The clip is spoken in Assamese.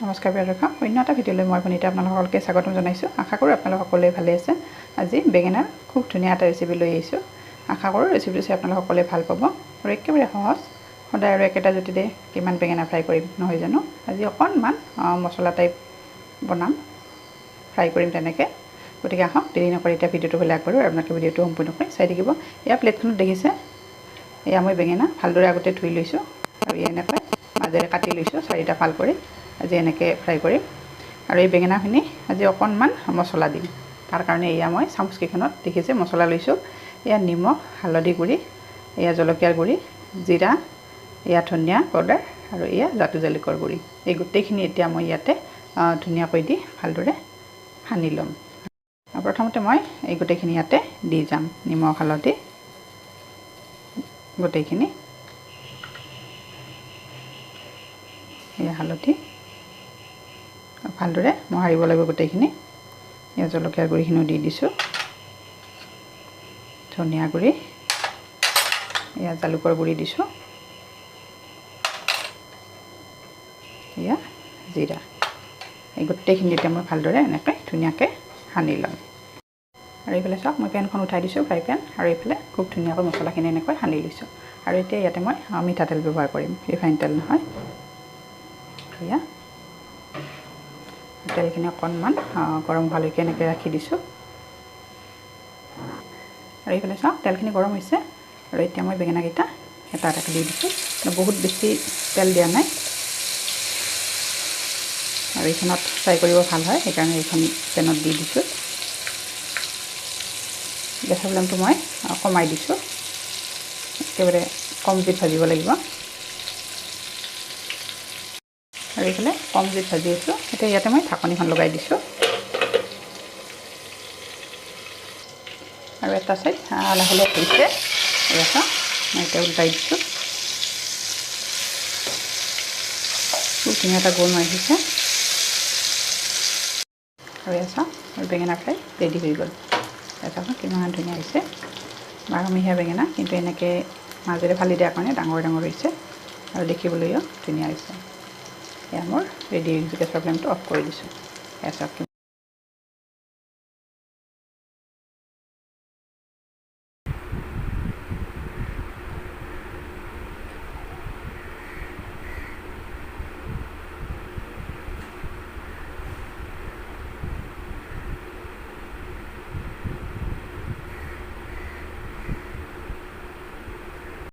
নমস্কাৰ প্ৰিয় দৰ্শক অন্য এটা ভিডিঅ'লৈ মই পুনিতে আপোনালোক সকলোকে স্বাগতম জনাইছোঁ। আশা কৰোঁ আপোনালোক সকলোৱে ভালে আছে। আজি বেঙেনাৰ খুব ধুনীয়া এটা ৰেচিপি লৈ আহিছোঁ। আশা কৰোঁ ৰেচিপিটো চাই আপোনালোক সকলোৱে ভাল পাব। আৰু একেবাৰে সহজ সদায় আৰু একেটা জুতিতে কিমান বেঙেনা ফ্ৰাই কৰিম নহয় জানো? আজি অকণমান মছলা টাইপ বনাম ফ্ৰাই কৰিম তেনেকৈ। গতিকে আহক দেৰি নকৰি এতিয়া ভিডিঅ'টো হ'লে আগবাঢ়ো আৰু আপোনালোকে ভিডিঅ'টো সম্পূৰ্ণ কৰি চাই থাকিব। এয়া প্লেটখনত দেখিছে এয়া মই বেঙেনা ভালদৰে আগতে ধুই লৈছোঁ আৰু এনেকৈ মাজেৰে কাটি লৈছোঁ চাৰিটা ফাল কৰি। আজি এনেকৈ ফ্ৰাই কৰিম। আৰু এই বেঙেনাখিনি আজি অকণমান মছলা দিম। তাৰ কাৰণে এয়া মই চামুচকেইখনত দেখিছে মছলা লৈছোঁ। এয়া নিমখ হালধি গুড়ি এয়া জলকীয়াৰ গুড়ি জিৰা এয়া ধনিয়া পাউডাৰ আৰু এয়া জাতু জালুকৰ গুড়ি। এই গোটেইখিনি এতিয়া মই ইয়াতে ধুনীয়াকৈ দি ভালদৰে সানি ল'ম। প্ৰথমতে মই এই গোটেইখিনি ইয়াতে দি যাম। নিমখ হালধি গোটেইখিনি। এয়া হালধি। ভালদৰে মোহাৰিব লাগিব গোটেইখিনি। এয়া জলকীয়াৰ গুড়িখিনিও দি দিছোঁ। ধনিয়া গুড়ি এয়া জালুকৰ গুড়ি দিছোঁ। এয়া জিৰা। এই গোটেইখিনি এতিয়া মই ভালদৰে এনেকৈ ধুনীয়াকৈ সানি ল'ম। আৰু এইফালে চাওক মই পেনখন উঠাই দিছোঁ ফ্ৰাই পেন। আৰু এইফালে খুব ধুনীয়াকৈ মছলাখিনি এনেকৈ সানি লৈছোঁ। আৰু এতিয়া ইয়াতে মই মিঠাতেল ব্যৱহাৰ কৰিম। ৰিফাইন তেল নহয়। এয়া। তেলখিনি অকণমান গৰম হোৱালৈকে এনেকৈ ৰাখি দিছোঁ। আৰু এইফালে চাওক তেলখিনি গৰম হৈছে আৰু এতিয়া মই বেঙেনাকেইটা এটা এটাকৈ দি দিছোঁ। বহুত বেছি তেল দিয়া নাই। আৰু এইখনত ফ্ৰাই কৰিব ভালো হয়, সেইকাৰণে এইখন পেনত দি দিছোঁ। গেছৰ ফ্লেমটো মই কমাই দিছোঁ। একেবাৰে কম জুইত ভাজিব লাগিব। আৰু এইফালে কম জুইত ভাজি আছোঁ এতিয়া ইয়াতে মই ঢাকনিখন লগাই দিছোঁ। আৰু এটা চাইড লাহে লাহে হৈছে ৰচা মই এতিয়া উল্টাই দিছোঁ ধুনীয়া এটা গোল মাৰি দিছে আৰু এয়া আৰু বেঙেনা ফ্ৰাই ৰেডি হৈ গ'ল। এটা কিমান ধুনীয়া হৈছে বাৰমহীয়া বেঙেনা, কিন্তু এনেকৈ মাজেৰে ফালি দিয়াৰ কাৰণে ডাঙৰ ডাঙৰ হৈছে। আৰু দেখিবলৈও ধুনীয়া হৈছে। এয়া মোৰ ৰেডি হৈ গৈছে গেছৰ ফ্লেমটো অফ কৰি দিছোঁ এয়া চাওক